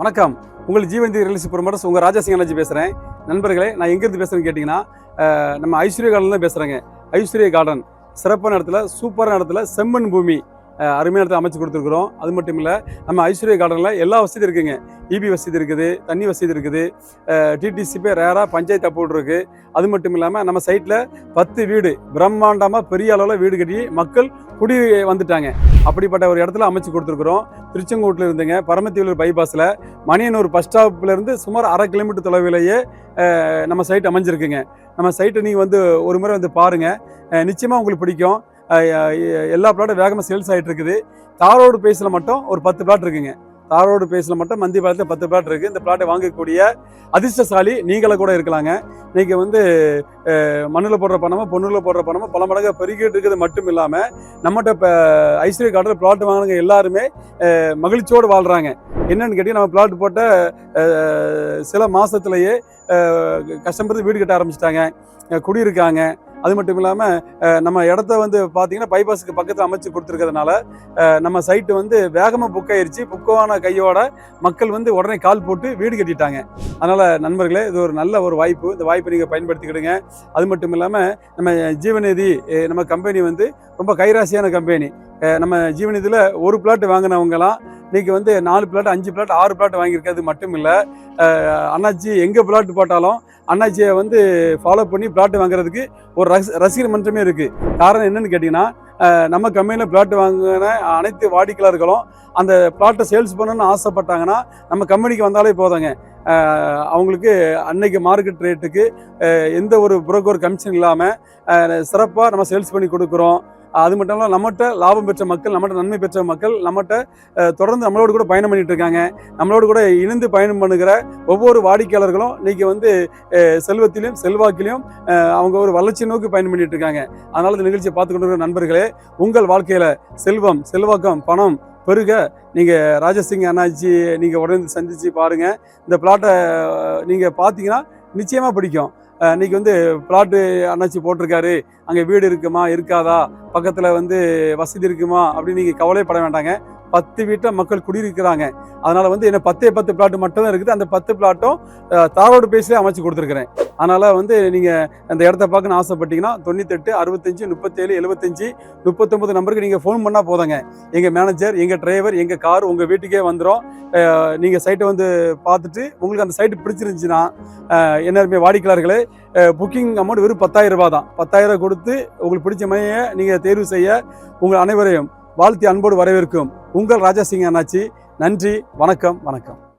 வணக்கம். உங்கள் Jeevanthi release promoters உங்கள் ராஜாசிங் அண்ணாஜி பேசுகிறேன் நண்பர்களே நான் எங்கேருந்து பேசுகிறேன்னு கேட்டிங்கன்னா நம்ம ஐஸ்வர்யா கார்டன் தான் பேசுகிறேங்க ஐஸ்வர்யா கார்டன் சிறப்பான இடத்துல சூப்பரான இடத்துல செம்மண் பூமி. அருமையான இடத்துல அமைச்சு கொடுத்துருக்குறோம். அது மட்டும் இல்லை நம்ம ஐஸ்வர்யா கார்டனில் எல்லா வசதி இருக்குங்க. இபி வசதி இருக்குது தண்ணி வசதி இருக்குது டிடிசிபி ரேராக பஞ்சாயத்து அப்ரூவல் இருக்குது அது மட்டும் இல்லாமல் நம்ம சைட்டில் பத்து வீடு பிரம்மாண்டமாக பெரிய அளவில் வீடு கட்டி மக்கள் குடி வந்துட்டாங்க. அப்படிப்பட்ட ஒரு இடத்துல அமைச்சு கொடுத்துருக்குறோம். திருச்செங்கோட்டில் இருந்துங்க பரமத்தியூர் பைபாஸில் மணியனூர் பஸ் ஸ்டாப்லேருந்து சுமார் அரை கிலோமீட்டர் தொலைவிலேயே நம்ம சைட் அமைஞ்சிருக்குங்க. நம்ம சைட்டை நீங்கள் வந்து ஒரு முறை வந்து பாருங்கள் நிச்சயமாக உங்களுக்கு பிடிக்கும். எல்லா பிளாட்டும் வேகமாக சேல்ஸ் ஆகிட்டு இருக்குது. தாரோடு பேஸில் மட்டும் ஒரு பத்து பிளாட் இருக்குங்க. தாரோடு பேஸில் மட்டும் மந்தி பாலத்தில் பத்து பிளாட் இருக்குது இந்த பிளாட்டை வாங்கக்கூடிய அதிர்ஷ்டசாலி நீங்கள கூட இருக்கலாங்க. நீங்கள் வந்து மண்ணில் போடுற பணமோ பொண்ணுல போடுற பணமோ பல மடங்கு பெருகிட்டு இருக்கிறது மட்டும் இல்லாமல் நம்மகிட்ட இப்போ ஐஸ்வர்யா கார்டில் பிளாட் வாங்கினவங்க எல்லாருமே மகிழ்ச்சியோடு வாழ்கிறாங்க என்னன்னு கேட்டி நம்ம பிளாட் போட்ட சில மாதத்துலேயே கஷ்டப்பட்டு வீடு கட்ட ஆரம்பிச்சிட்டாங்க. குடியிருக்காங்க. அது மட்டும் இல்லாமல் நம்ம இடத்த வந்து பார்த்தீங்கன்னா பைபாஸுக்கு பக்கத்தில் அமைச்சு கொடுத்துருக்கிறதுனால நம்ம சைட்டு வந்து வேகமாக புக் ஆயிருச்சு. கையோட மக்கள் வந்து உடனே கால் போட்டு வீடு கட்டிட்டாங்க. அதனால் நண்பர்களே இது ஒரு நல்ல ஒரு வாய்ப்பு. இந்த வாய்ப்பை நீங்கள் பயன்படுத்திக்கிடுங்க. அது மட்டும் இல்லாமல் நம்ம ஜீவநிதி நம்ம கம்பெனி வந்து ரொம்ப கைராசியான கம்பெனி நம்ம ஜீவநிதியில் ஒரு பிளாட் வாங்கினவங்கலாம் இன்னைக்கு வந்து நாலு பிளாட் அஞ்சு பிளாட் ஆறு பிளாட் வாங்கியிருக்கிறது மட்டும் இல்லை அண்ணாச்சி எங்கே பிளாட் போட்டாலும் அண்ணாச்சியை வந்து ஃபாலோ பண்ணி பிளாட் வாங்குறதுக்கு ஒரு ரசி ரசிகர் மன்றமே இருக்குது காரணம் என்னன்னு கேட்டிங்கன்னா நம்ம கம்பெனியில் பிளாட் வாங்கின அனைத்து வாடிக்கையாளர்களும் அந்த பிளாட்டை சேல்ஸ் பண்ணணும்னு ஆசைப்பட்டாங்கன்னா நம்ம கம்பெனிக்கு வந்தாலே போதுங்க. அவங்களுக்கு அன்னைக்கு மார்க்கெட் ரேட்டுக்கு எந்த ஒரு புரோக்கர் கமிஷன் இல்லாமல் சிறப்பாக நம்ம சேல்ஸ் பண்ணி கொடுக்குறோம். அது மட்டும் இல்லாமல் நம்மகிட்ட லாபம் பெற்ற மக்கள் நம்மகிட்ட நன்மை பெற்ற மக்கள் நம்மகிட்ட தொடர்ந்து நம்மளோட கூட பயணம் பண்ணிட்டு இருக்காங்க. நம்மளோட கூட இணைந்து பயணம் பண்ணுகிற ஒவ்வொரு வாடிக்கையாளர்களும் இன்னைக்கு வந்து செல்வத்திலையும் செல்வாக்கிலையும் அவங்க ஒரு வளர்ச்சி நோக்கி பயணம் பண்ணிட்டு இருக்காங்க. அதனால இந்த நிகழ்ச்சியை பார்த்து கொண்டிருக்கிற நண்பர்களே உங்கள் வாழ்க்கையில செல்வம் செல்வாக்கம் பணம் பெருக. நீங்கள் ராஜசிங் அண்ணாச்சி நீங்கள் உடனே சந்தித்து பாருங்கள் இந்த பிளாட்டை நீங்கள் பார்த்தீங்கன்னா நிச்சயமாக பிடிக்கும். இன்றைக்கி வந்து பிளாட்டு அண்ணாச்சி போட்டிருக்காரு. அங்கே வீடு இருக்குமா இருக்காதா? பக்கத்தில் வந்து வசதி இருக்குமா? அப்படின்னு நீங்கள் கவலைப்பட வேண்டாங்க. பத்து வீட்டை மக்கள் குடியிருக்கிறாங்க. அதனால் வந்து என்ன பத்தே பத்து பிளாட்டு மட்டும்தான் இருக்குது. அந்த பத்து பிளாட்டும் தாரோடு பேசிலே அமைச்சு கொடுத்துருக்குறேன். அதனால் வந்து நீங்கள் அந்த இடத்த பார்க்கணும்னு ஆசைப்பட்டீங்கன்னா தொண்ணூத்தெட்டு அறுபத்தஞ்சு முப்பத்தேழு எழுபத்தஞ்சு முப்பத்தொம்பது நம்பருக்கு நீங்கள் ஃபோன் பண்ணால் போதுங்க. எங்கள் மேனேஜர் எங்கள் டிரைவர் எங்கள் கார் உங்கள் வீட்டுக்கே வந்துடும் நீங்கள் சைட்டை வந்து பார்த்துட்டு உங்களுக்கு அந்த சைட்டு பிடிச்சிருந்துச்சுன்னா என்னருமே வாடிக்கையாளர்களே புக்கிங் அமௌண்ட் வெறும் பத்தாயிரம் ரூபா தான். பத்தாயிரம் கொடுத்து உங்களுக்கு பிடிச்ச மையை நீங்கள் தேர்வு செய்ய உங்கள் அனைவரையும் வாழ்த்தி அன்போடு வரவேற்கும் உங்கள் ராஜா சிங் அண்ணாச்சி. நன்றி வணக்கம் வணக்கம்.